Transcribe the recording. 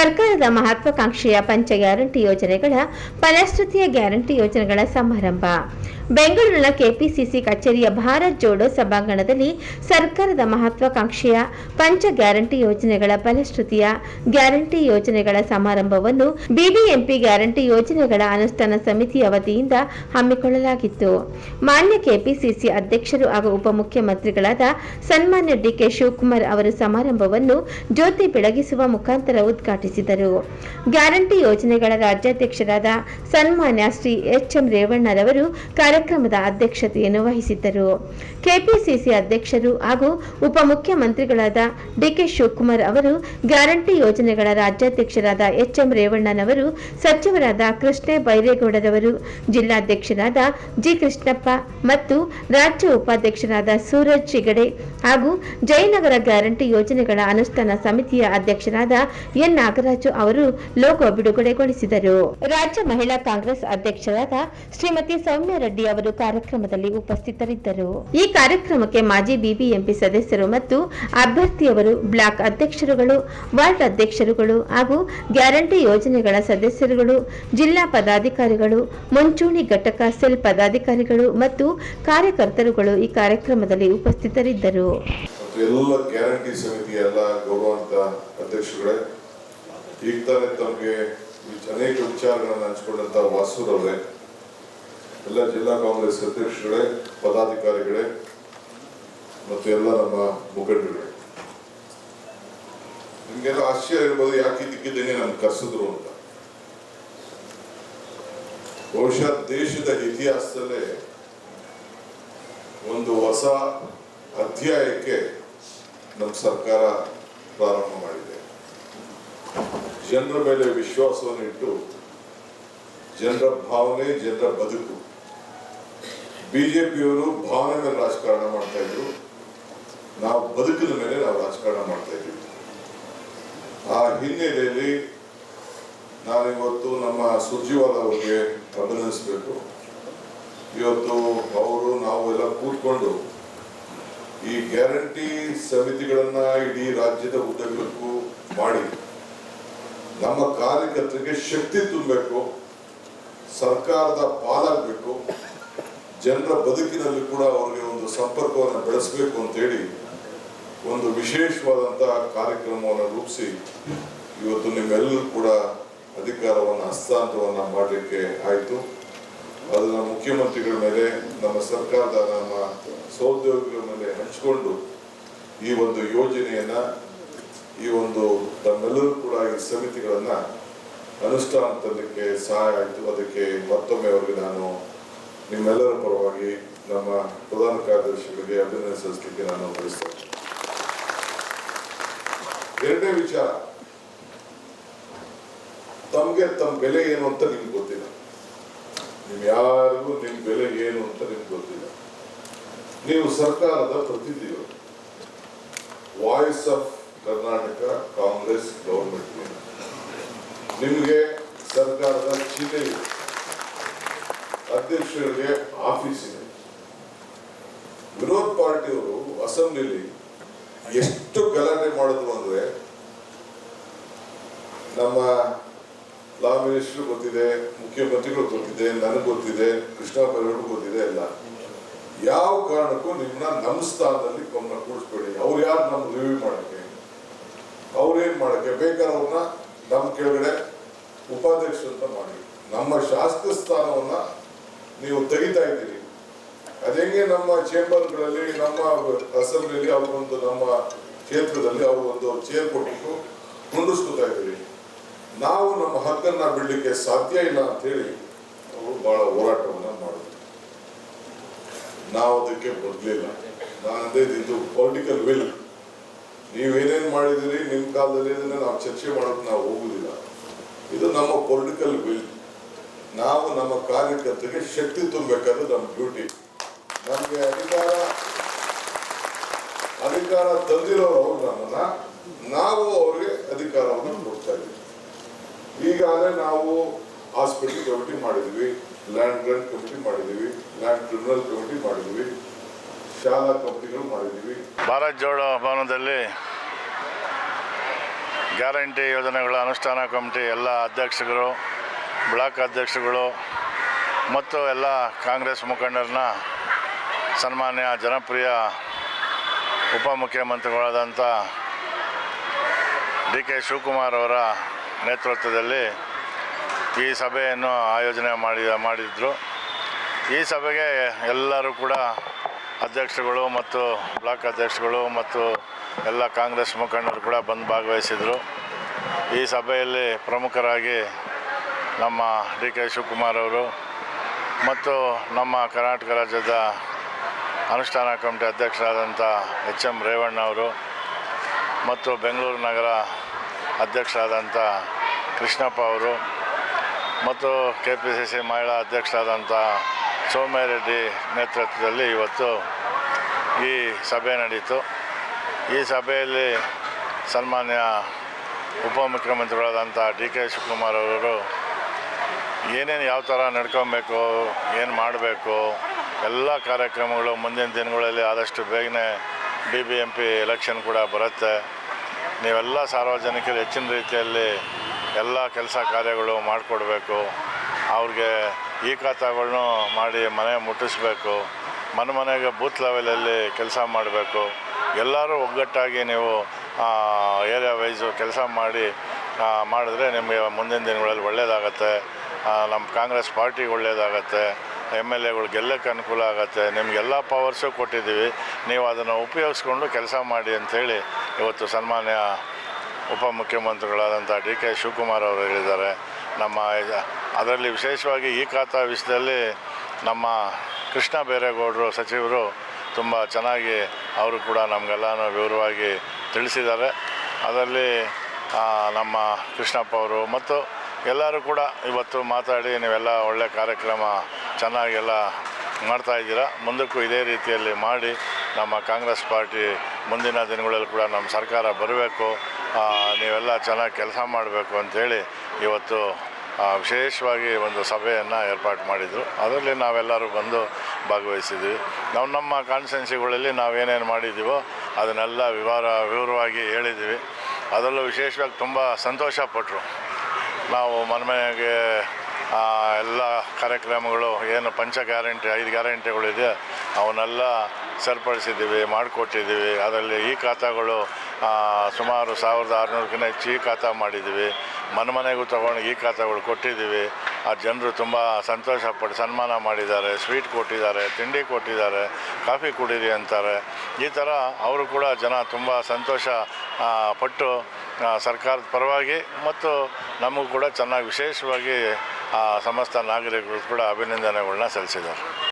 ಸರ್ಕಾರದ ಮಹತ್ವಾಕಾಂಕ್ಷೆಯ ಪಂಚ ಗ್ಯಾರಂಟಿ ಯೋಜನೆಗಳ ಫಲಶ್ರುತಿಯ ಗ್ಯಾರಂಟಿ ಯೋಜನೆಗಳ ಸಮಾರಂಭ. ಬೆಂಗಳೂರಿನ ಕೆಪಿಸಿಸಿ ಕಚೇರಿಯ ಭಾರತ್ ಜೋಡೋ ಸಭಾಂಗಣದಲ್ಲಿ ಸರ್ಕಾರದ ಮಹತ್ವಾಕಾಂಕ್ಷೆಯ ಪಂಚ ಗ್ಯಾರಂಟಿ ಯೋಜನೆಗಳ ಫಲಶ್ರುತಿಯ ಗ್ಯಾರಂಟಿ ಯೋಜನೆಗಳ ಸಮಾರಂಭವನ್ನು ಬಿಬಿಎಂಪಿ ಗ್ಯಾರಂಟಿ ಯೋಜನೆಗಳ ಅನುಷ್ಠಾನ ಸಮಿತಿಯ ವತಿಯಿಂದ ಹಮ್ಮಿಕೊಳ್ಳಲಾಗಿತ್ತು. ಮಾನ್ಯ ಕೆಪಿಸಿಸಿ ಅಧ್ಯಕ್ಷರು ಹಾಗೂ ಉಪಮುಖ್ಯಮಂತ್ರಿಗಳಾದ ಸನ್ಮಾನ್ಯ ಡಿಕೆ ಶಿವಕುಮಾರ್ ಅವರು ಸಮಾರಂಭವನ್ನು ಜ್ಯೋತಿ ಬೆಳಗಿಸುವ ಮುಖಾಂತರ ಉದ್ಘಾಟಿಸಿದರು. ಗ್ಯಾರಂಟಿ ಯೋಜನೆಗಳ ರಾಜ್ಯಾಧ್ಯಕ್ಷರಾದ ಸನ್ಮಾನ್ಯ ಶ್ರೀ ಎಚ್ ಎಂ ರೇವಣ್ಣರವರು ಕಾರ್ಯಕ್ರಮದ ಅಧ್ಯಕ್ಷತೆಯನ್ನು ವಹಿಸಿದ್ದರು. ಕೆಪಿಸಿಸಿ ಅಧ್ಯಕ್ಷರು ಹಾಗೂ ಉಪಮುಖ್ಯಮಂತ್ರಿಗಳಾದ ಡಿಕೆ ಶಿವಕುಮಾರ್ ಅವರು ಗ್ಯಾರಂಟಿ ಯೋಜನೆಗಳ ರಾಜ್ಯಾಧ್ಯಕ್ಷರಾದ ಎಚ್ ಎಂ ರೇವಣ್ಣನವರು, ಸಚಿವರಾದ ಕೃಷ್ಣ ಬೈರೇಗೌಡರವರು, ಜಿಲ್ಲಾಧ್ಯಕ್ಷರಾದ ಜಿ ಕೃಷ್ಣಪ್ಪ ಮತ್ತು ರಾಜ್ಯ ಉಪಾಧ್ಯಕ್ಷರಾದ ಸೂರಜ್ ಚಿಗಡೆ ಹಾಗೂ ಜಯನಗರ ಗ್ಯಾರಂಟಿ ಯೋಜನೆಗಳ ಅನುಷ್ಠಾನ ಸಮಿತಿಯ ಅಧ್ಯಕ್ಷರಾದ ಎನ್ ಅವರು ಲೋಗೋ ಬಿಡುಗಡೆಗೊಳಿಸಿದರು. ರಾಜ್ಯ ಮಹಿಳಾ ಕಾಂಗ್ರೆಸ್ ಅಧ್ಯಕ್ಷರಾದ ಶ್ರೀಮತಿ ಸೌಮ್ಯ ರೆಡ್ಡಿ ಅವರು ಕಾರ್ಯಕ್ರಮದಲ್ಲಿ ಉಪಸ್ಥಿತರಿದ್ದರು. ಈ ಕಾರ್ಯಕ್ರಮಕ್ಕೆ ಮಾಜಿ ಬಿಬಿಎಂಪಿ ಸದಸ್ಯರು ಮತ್ತು ಅಭ್ಯರ್ಥಿಯವರು ಬ್ಲಾಕ್ ಅಧ್ಯಕ್ಷರುಗಳು, ವಾರ್ಡ್ ಅಧ್ಯಕ್ಷರುಗಳು ಹಾಗೂ ಗ್ಯಾರಂಟಿ ಯೋಜನೆಗಳ ಸದಸ್ಯರುಗಳು, ಜಿಲ್ಲಾ ಪದಾಧಿಕಾರಿಗಳು, ಮುಂಚೂಣಿ ಘಟಕ ಸೆಲ್ ಪದಾಧಿಕಾರಿಗಳು ಮತ್ತು ಕಾರ್ಯಕರ್ತರುಗಳು ಈ ಕಾರ್ಯಕ್ರಮದಲ್ಲಿ ಉಪಸ್ಥಿತರಿದ್ದರು. ಎಲ್ಲ ಗ್ಯಾರಂಟಿ ಸಮಿತಿ ಎಲ್ಲ ಗೌರವಾಂತ ಅಧ್ಯಕ್ಷರುಗಳೇ ಈಗ ತಾನೇ ತಮಗೆ ಅನೇಕ ವಿಚಾರಗಳನ್ನು ಹಂಚಿಕೊಂಡಂತ ವಾಸುರವರೇ, ಎಲ್ಲ ಜಿಲ್ಲಾ ಕಾಂಗ್ರೆಸ್ ಅಧ್ಯಕ್ಷರುಗಳೇ, ಪದಾಧಿಕಾರಿಗಳೇ, ಮತ್ತು ಎಲ್ಲ ನಮ್ಮ ಮುಖಂಡರುಗಳೇ. ನಿಮ್ಗೆಲ್ಲ ಆಶ್ಚರ್ಯ ಇರ್ಬೋದು ಯಾಕೆ ಇದಕ್ಕಿದ್ದೇನೆ ನಮ್ಗೆ ಕಸಿದ್ರು ಅಂತ. ಬಹುಶಃ ದೇಶದ ಇತಿಹಾಸದಲ್ಲೇ ಒಂದು ಹೊಸ ಅಧ್ಯಾಯಕ್ಕೆ ನಮ್ಮ ಸರ್ಕಾರ ಪ್ರಾರಂಭ ಮಾಡಿದೆ. ಜನರ ಮೇಲೆ ವಿಶ್ವಾಸವನ್ನು ಇಟ್ಟು ಜನರ ಭಾವನೆ, ಜನರ ಬದುಕು. ಬಿಜೆಪಿಯವರು ಭಾವನೆ ಮೇಲೆ ರಾಜಕಾರಣ ಮಾಡ್ತಾ ಇದ್ರು. ನಾವು ಬದುಕಿನ ಮೇಲೆ ನಾವು ರಾಜಕಾರಣ ಮಾಡ್ತಾ ಇದ್ವಿ. ಆ ಹಿನ್ನೆಲೆಯಲ್ಲಿ ನಾನಿವತ್ತು ನಮ್ಮ ಸುರ್ಜಿವಾಲ ಅವರಿಗೆ ಅಭಿನಂದಿಸಬೇಕು. ಇವತ್ತು ಅವರು, ನಾವು ಎಲ್ಲ ಕೂತ್ಕೊಂಡು ಈ ಗ್ಯಾರಂಟಿ ಸಮಿತಿಗಳನ್ನ ಇಡೀ ರಾಜ್ಯದ ಉದ್ದಕ್ಕೂ ಮಾಡಿ ನಮ್ಮ ಕಾರ್ಯಕರ್ತರಿಗೆ ಶಕ್ತಿ ತುಂಬಬೇಕು, ಸರ್ಕಾರದ ಪಾಲಾಗಬೇಕು, ಜನರ ಬದುಕಿನಲ್ಲಿ ಕೂಡ ಅವರಿಗೆ ಒಂದು ಸಂಪರ್ಕವನ್ನು ಬೆಳೆಸಬೇಕು ಅಂತೇಳಿ ಒಂದು ವಿಶೇಷವಾದಂತಹ ಕಾರ್ಯಕ್ರಮವನ್ನು ರೂಪಿಸಿ ಇವತ್ತು ನಿಮ್ಮೆಲ್ಲರೂ ಕೂಡ ಅಧಿಕಾರವನ್ನು, ಹಸ್ತಾಂತರವನ್ನು ಮಾಡಲಿಕ್ಕೆ ಆಯಿತು. ಅದನ್ನ ಮುಖ್ಯಮಂತ್ರಿಗಳ ಮೇಲೆ, ನಮ್ಮ ಸರ್ಕಾರದ ನಮ್ಮ ಸಹೋದ್ಯೋಗಿಗಳ ಮೇಲೆ ಹಂಚಿಕೊಂಡು ಈ ಒಂದು ಯೋಜನೆಯನ್ನ ಈ ಒಂದು ತಮ್ಮೆಲ್ಲರೂ ಕೂಡ ಈ ಸಮಿತಿಗಳನ್ನ ಅನುಷ್ಠಾನ ತರಲಿಕ್ಕೆ ಸಹಾಯ ಆಯಿತು. ಅದಕ್ಕೆ ಮತ್ತೊಮ್ಮೆ ಅವರಿಗೆ ನಾನು ನಿಮ್ಮೆಲ್ಲರ ಪರವಾಗಿ ನಮ್ಮ ಪ್ರಧಾನ ಕಾರ್ಯದರ್ಶಿಗಳಿಗೆ ಅಭಿನಂದನೆ ಸಲ್ಲಿಸಲಿಕ್ಕೆ ನಾನು ಬಯಸ್ತೇನೆ. ಎರಡನೇ ವಿಚಾರ, ತಮ್ಗೆ ತಮ್ಮ ಬೆಲೆ ಏನು ಅಂತ ನಿಮ್ಗೆ ಗೊತ್ತಿಲ್ಲ. ನಿಮ್ ಯಾರಿಗೂ ನಿಮ್ ಬೆಲೆ ಏನು ಅಂತ ನಿಮ್ಗೆ ಗೊತ್ತಿಲ್ಲ. ನೀವು ಸರ್ಕಾರದ ಪ್ರತಿನಿಧಿಗಳು. Voice of Karnataka Congress government. ನಿಮಗೆ ಸರ್ಕಾರದ ಚಿಹ್ನೆ ಇದೆ. ಅಧ್ಯಕ್ಷರಿಗೆ ಆಫೀಸ್ ಇದೆ. ವಿರೋಧ ಪಾರ್ಟಿಯವರು ಅಸೆಂಬ್ಲಿಲಿ ಎಷ್ಟು ಗಲಾಟೆ ಮಾಡಿದ್ರು ಅಂದ್ರೆ ನಮ್ಮ ಲಾ ಮಿನಿಸ್ಟರ್ ಗೊತ್ತಿದೆ, ಮುಖ್ಯಮಂತ್ರಿಗಳು ಗೊತ್ತಿದೆ, ನನಗೆ ಗೊತ್ತಿದೆ, ಕೃಷ್ಣ ಬೈರೇಗೌಡ ಗೊತ್ತಿದೆ ಎಲ್ಲ. ಯಾವ ಕಾರಣಕ್ಕೂ ನಿಮ್ಮನ್ನ ನಮ್ಮ ಸ್ಥಾನದಲ್ಲಿ ಗಮನ ಕೂಡಿಸ್ಬೇಡಿ. ಅವ್ರು ಯಾರು ನಮ್ಮ ರಿವ್ಯೂ ಮಾಡಕ್ಕೆ ಅವ್ರೇನ್ ಮಾಡಕ್ಕೆ ಬೇಕಾದ್ರೆ ಅವ್ರನ್ನ ನಮ್ಮ ಕೆಳಗಡೆ ಉಪಾಧ್ಯಕ್ಷ ಅಂತ ಮಾಡಿ. ನಮ್ಮ ಶಾಸಕ ಸ್ಥಾನವನ್ನ ನೀವು ತೆಗಿತಾ ಇದ್ದೀರಿ. ಅದೇಗೆ ನಮ್ಮ ಚೇಂಬರ್ಗಳಲ್ಲಿ, ನಮ್ಮ ಅಸೆಂಬ್ಲಿಯಲ್ಲಿ ಅವರೊಂದು ನಮ್ಮ ಕ್ಷೇತ್ರದಲ್ಲಿ ಅವ್ರಿಗೊಂದು ಚೇರ್ ಕೊಟ್ಟು ಮುಂದಿಸ್ಕೊತಾ ಇದ್ದೀರಿ. ನಾವು ನಮ್ಮ ಹಕ್ಕನ್ನ ಬಿಡ್ಲಿಕ್ಕೆ ಸಾಧ್ಯ ಇಲ್ಲ ಅಂತ ಹೇಳಿ ಅವರು ಬಹಳ ಹೋರಾಟವನ್ನ ಮಾಡಿದ್ರು. ನಾವು ಅದಕ್ಕೆ ಬದಲಿಲ್ಲ ಅದೇ ಇದು ಪೊಲಿಟಿಕಲ್ ವಿಲ್ ನೀವೇನೇನ್ ಮಾಡಿದಿರಿ ನಿಮ್ಮ ಕಾಲದಲ್ಲಿ ಇದನ್ನ ನಾವು ಚರ್ಚೆ ಮಾಡೋಕೆ ನಾವು ಹೋಗುದಿಲ್ಲ. ಇದು ನಮ್ಮ ಪೊಲಿಟಿಕಲ್ ವಿಲ್ ನಾವು ನಮ್ಮ ಕಾರ್ಯಕರ್ತರಿಗೆ ಶಕ್ತಿ ತುಂಬಬೇಕಾದ್ರೆ ನಮ್ಮ ಡ್ಯೂಟಿ ನಮಗೆ ಅಧಿಕಾರ ಅಧಿಕಾರ ತಂದಿರೋರು ನಮ್ಮನ್ನ. ನಾವು ಅವ್ರಿಗೆ ಅಧಿಕಾರವನ್ನು ಕೊಡ್ತಾ ಇದ್ದೀವಿ. ಈಗಾಗಲೇ ನಾವು ಹಾಸ್ಪಿಟಲ್ ಕಮಿಟಿ ಮಾಡಿದ್ವಿ ಲ್ಯಾಂಡ್ ಗ್ರಾಂಟ್ ಕಮಿಟಿ ಮಾಡಿದ್ವಿ ಲ್ಯಾಂಡ್ ಟ್ರಿಬ್ಯುನಲ್ ಕಮಿಟಿ ಮಾಡಿದ್ವಿ. ಭಾರತ್ ಜೋಡೋ ಭವನದಲ್ಲಿ ಗ್ಯಾರಂಟಿ ಯೋಜನೆಗಳ ಅನುಷ್ಠಾನ ಕಮಿಟಿ ಎಲ್ಲ ಅಧ್ಯಕ್ಷರು ಬ್ಲಾಕ್ ಅಧ್ಯಕ್ಷಗಳು ಮತ್ತು ಎಲ್ಲ ಕಾಂಗ್ರೆಸ್ ಮುಖಂಡರನ್ನ ಸನ್ಮಾನ್ಯ ಜನಪ್ರಿಯ ಉಪಮುಖ್ಯಮಂತ್ರಿಗಳಾದಂಥ ಡಿ ಕೆ ಶಿವಕುಮಾರ್ ಅವರ ನೇತೃತ್ವದಲ್ಲಿ ಈ ಸಭೆಯನ್ನು ಆಯೋಜನೆ ಮಾಡಿದ ಮಾಡಿದ್ರು. ಈ ಸಭೆಗೆ ಎಲ್ಲರೂ ಕೂಡ ಅಧ್ಯಕ್ಷರುಗಳು ಮತ್ತು ಬ್ಲಾಕ್ ಅಧ್ಯಕ್ಷರುಗಳು ಮತ್ತು ಎಲ್ಲ ಕಾಂಗ್ರೆಸ್ ಮುಖಂಡರು ಕೂಡ ಬಂದು ಭಾಗವಹಿಸಿದರು. ಈ ಸಭೆಯಲ್ಲಿ ಪ್ರಮುಖರಾಗಿ ನಮ್ಮ ಡಿ ಕೆ ಶಿವಕುಮಾರ್ ಅವರು ಮತ್ತು ನಮ್ಮ ಕರ್ನಾಟಕ ರಾಜ್ಯದ ಅನುಷ್ಠಾನ ಕಮಿಟಿ ಅಧ್ಯಕ್ಷರಾದಂಥ ಎಚ್ ಎಂ ರೇವಣ್ಣ ಅವರು ಮತ್ತು ಬೆಂಗಳೂರು ನಗರ ಅಧ್ಯಕ್ಷರಾದಂಥ ಕೃಷ್ಣಪ್ಪ ಅವರು ಮತ್ತು ಕೆ ಪಿ ಸಿ ಸಿ ಮಹಿಳಾ ಅಧ್ಯಕ್ಷರಾದಂಥ ಸೌಮ್ಯರೆಡ್ಡಿ ನೇತೃತ್ವದಲ್ಲಿ ಇವತ್ತು ಈ ಸಭೆ ನಡೀತು. ಈ ಸಭೆಯಲ್ಲಿ ಸನ್ಮಾನ್ಯ ಉಪಮುಖ್ಯಮಂತ್ರಿಗಳಾದಂಥ ಡಿ ಕೆ ಶಿವಕುಮಾರ್ ಅವರು ಏನೇನು ಯಾವ ಥರ ನಡ್ಕೊಬೇಕು, ಏನು ಮಾಡಬೇಕು, ಎಲ್ಲ ಕಾರ್ಯಕ್ರಮಗಳು ಮುಂದಿನ ದಿನಗಳಲ್ಲಿ ಆದಷ್ಟು ಬೇಗನೆ B B M P election ಕೂಡ ಬರುತ್ತೆ. ನೀವೆಲ್ಲ ಸಾರ್ವಜನಿಕರು ಹೆಚ್ಚಿನ ರೀತಿಯಲ್ಲಿ ಎಲ್ಲ ಕೆಲಸ ಕಾರ್ಯಗಳು ಮಾಡಿಕೊಡ್ಬೇಕು. ಅವ್ರಿಗೆ ಈ ಖಾತಾಗಳ್ನು ಮಾಡಿ ಮನೆ ಮುಟ್ಟಿಸ್ಬೇಕು, ಮನೆ ಮನೆಗೆ ಬೂತ್ ಲೆವೆಲಲ್ಲಿ ಕೆಲಸ ಮಾಡಬೇಕು. ಎಲ್ಲರೂ ಒಗ್ಗಟ್ಟಾಗಿ ನೀವು ಏರಿಯಾ ವೈಸು ಕೆಲಸ ಮಾಡಿ ಮಾಡಿದ್ರೆ ನಿಮಗೆ ಮುಂದಿನ ದಿನಗಳಲ್ಲಿ ಒಳ್ಳೆಯದಾಗತ್ತೆ ನಮ್ಮ ಕಾಂಗ್ರೆಸ್ ಪಾರ್ಟಿಗೆ ಒಳ್ಳೆಯದಾಗತ್ತೆ ಎಂ ಎಲ್ ಎಗಳು ಗೆಲ್ಲಕ್ಕೆ ಅನುಕೂಲ ಆಗುತ್ತೆ. ನಿಮಗೆಲ್ಲ ಪವರ್ಸು ಕೊಟ್ಟಿದ್ದೀವಿ. ನೀವು ಅದನ್ನು ಉಪಯೋಗಿಸ್ಕೊಂಡು ಕೆಲಸ ಮಾಡಿ ಅಂಥೇಳಿ ಇವತ್ತು ಸನ್ಮಾನ್ಯ ಉಪಮುಖ್ಯಮಂತ್ರಿಗಳಾದಂಥ ಡಿ ಕೆ ಶಿವಕುಮಾರ್ ಅವರು ಹೇಳಿದ್ದಾರೆ. ನಮ್ಮ ಅದರಲ್ಲಿ ವಿಶೇಷವಾಗಿ ಈ ಖಾತಾ ವಿಷಯದಲ್ಲಿ ನಮ್ಮ ಕೃಷ್ಣ ಬೈರೇಗೌಡರು ಸಚಿವರು ತುಂಬ ಚೆನ್ನಾಗಿ ಅವರು ಕೂಡ ನಮಗೆಲ್ಲನೂ ವಿವರವಾಗಿ ತಿಳಿಸಿದ್ದಾರೆ. ಅದರಲ್ಲಿ ನಮ್ಮ ಕೃಷ್ಣಪ್ಪ ಅವರು ಮತ್ತು ಎಲ್ಲರೂ ಕೂಡ ಇವತ್ತು ಮಾತಾಡಿ ನೀವೆಲ್ಲ ಒಳ್ಳೆ ಕಾರ್ಯಕ್ರಮ ಚೆನ್ನಾಗೆಲ್ಲ ಮಾಡ್ತಾ ಇದ್ದೀರಾ. ಮುಂದಕ್ಕೂ ಇದೇ ರೀತಿಯಲ್ಲಿ ಮಾಡಿ ನಮ್ಮ ಕಾಂಗ್ರೆಸ್ ಪಾರ್ಟಿ ಮುಂದಿನ ದಿನಗಳಲ್ಲಿ ಕೂಡ ನಮ್ಮ ಸರ್ಕಾರ ಬರಬೇಕು. ನೀವೆಲ್ಲ ಚೆನ್ನಾಗಿ ಕೆಲಸ ಮಾಡಬೇಕು ಅಂಥೇಳಿ ಇವತ್ತು ವಿಶೇಷವಾಗಿ ಒಂದು ಸಭೆಯನ್ನು ಏರ್ಪಾಡು ಮಾಡಿದರು. ಅದರಲ್ಲಿ ನಾವೆಲ್ಲರೂ ಬಂದು ಭಾಗವಹಿಸಿದ್ವಿ. ನಾವು ನಮ್ಮ ಕಾನ್ಸ್ಟೆನ್ಸಿಗಳಲ್ಲಿ ನಾವೇನೇನು ಮಾಡಿದ್ದೀವೋ ಅದನ್ನೆಲ್ಲ ವಿವರ, ವಿವರವಾಗಿ ಹೇಳಿದ್ದೀವಿ ಅದರಲ್ಲೂ ವಿಶೇಷವಾಗಿ ತುಂಬ ಸಂತೋಷಪಟ್ಟರು ನಾವು ಮನೆಮನೆಗೆ ಎಲ್ಲ ಕಾರ್ಯಕ್ರಮಗಳು, ಏನು ಪಂಚ ಗ್ಯಾರಂಟಿ, ಐದು ಗ್ಯಾರಂಟಿಗಳಿದೆ, ಅವನ್ನೆಲ್ಲ ಸರಿಪಡಿಸಿದ್ದೀವಿ, ಮಾಡಿಕೊಟ್ಟಿದ್ದೀವಿ. ಅದರಲ್ಲಿ ಈ ಖಾತಾಗಳು ಸುಮಾರು ಸಾವಿರದ ಆರುನೂರಕ್ಕಿಂತ ಹೆಚ್ಚು ಈ ಖಾತಾ ಮಾಡಿದ್ದೀವಿ. ಮನೆ ಮನೆಗೂ ತೊಗೊಂಡು ಈ ಖಾತಾಗಳು ಕೊಟ್ಟಿದ್ದೀವಿ. ಆ ಜನರು ತುಂಬ ಸಂತೋಷಪಟ್ಟು ಸನ್ಮಾನ ಮಾಡಿದ್ದಾರೆ. ಸ್ವೀಟ್ ಕೊಟ್ಟಿದ್ದಾರೆ ತಿಂಡಿ ಕೊಟ್ಟಿದ್ದಾರೆ ಕಾಫಿ ಕುಡೀರಿ ಅಂತಾರೆ. ಈ ಥರ ಅವರು ಕೂಡ ಜನ ತುಂಬ ಸಂತೋಷ ಪಟ್ಟು ಸರ್ಕಾರದ ಪರವಾಗಿ ಮತ್ತು ನಮಗೂ ಕೂಡ ಚೆನ್ನಾಗಿ ವಿಶೇಷವಾಗಿ ಆ, ಸಮಸ್ತ ನಾಗರಿಕರು ಕೂಡ ಅಭಿನಂದನೆಗಳನ್ನ ಸಲ್ಲಿಸಿದ್ದಾರೆ.